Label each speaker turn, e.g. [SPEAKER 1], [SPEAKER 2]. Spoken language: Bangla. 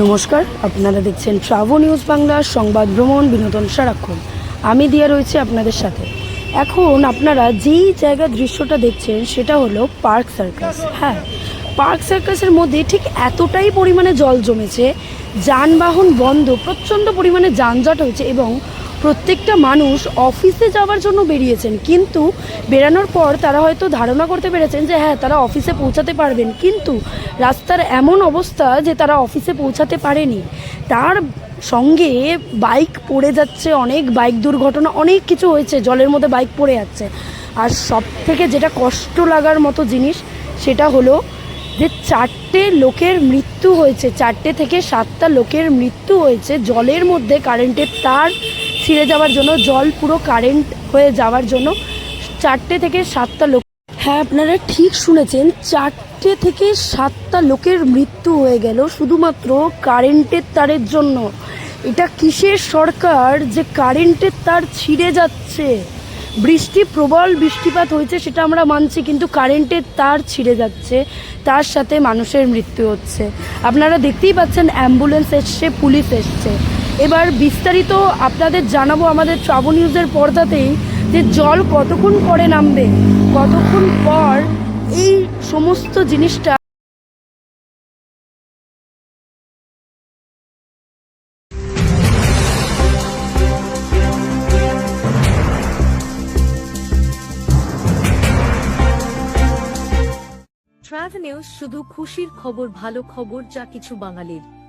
[SPEAKER 1] নমস্কার, আপনারা দেখছেন ট্রাভো নিউজ বাংলার সংবাদ ভ্রমণ, বিনোদন সারাক্ষণ। আমি দিয়া রয়েছে আপনাদের সাথে। এখন আপনারা যেই জায়গা দৃশ্যটা দেখছেন, সেটা হলো পার্ক সার্কাস। হ্যাঁ পার্ক সার্কাসের মধ্যে ঠিক এতটাই পরিমাণে জল জমেছে, যানবাহন বন্ধ, প্রচণ্ড পরিমাণে যানজট হয়েছে এবং প্রত্যেকটা মানুষ অফিসে যাওয়ার জন্য বেরিয়েছেন। কিন্তু বেরানোর পর তারা হয়তো ধারণা করতে পেরেছেন যে হ্যাঁ তারা অফিসে পৌঁছাতে পারবেন। কিন্তু রাস্তার এমন অবস্থা যে, তারা অফিসে পৌঁছাতে পারেনি। তার সঙ্গে বাইক পড়ে যাচ্ছে, অনেক বাইক দুর্ঘটনা, অনেক কিছু হয়েছে। জলের মধ্যে বাইক পড়ে যাচ্ছে। আর সব থেকে যেটা কষ্ট লাগার মতো জিনিস, সেটা হলো যে, চারটে লোকের মৃত্যু হয়েছে। চারটে থেকে সাতটা লোকের মৃত্যু হয়েছে। জলের মধ্যে কারেন্টের তার ছিঁড়ে যাওয়ার জন্য, জল পুরো কারেন্ট হয়ে যাওয়ার জন্য। চারটে থেকে সাতটা লোক হ্যাঁ আপনারা ঠিক শুনেছেন, চারটে থেকে সাতটা লোকের মৃত্যু হয়ে গেল শুধুমাত্র কারেন্টের তারের জন্য। এটা কিসের সরকার যে কারেন্টের তার ছিঁড়ে যাচ্ছে? বৃষ্টি, প্রবল বৃষ্টিপাত হয়েছে সেটা আমরা মানছি, কিন্তু কারেন্টের তার ছিঁড়ে যাচ্ছে, তার সাথে মানুষের মৃত্যু হচ্ছে। আপনারা দেখতেই পাচ্ছেন অ্যাম্বুলেন্স এসছে, পুলিশ এসছে। এবার বিস্তারিত আপনাদের জানাব আমাদের ট্রাভো নিউজের পর্দাতেই যে জল কতক্ষণ পরে নামবে, কতক্ষণ পর এই সমস্ত জিনিসটা
[SPEAKER 2] ট্রাভেল নিউজ শুধু খুশির খবর, ভালো খবর, যা কিছু বাঙালির।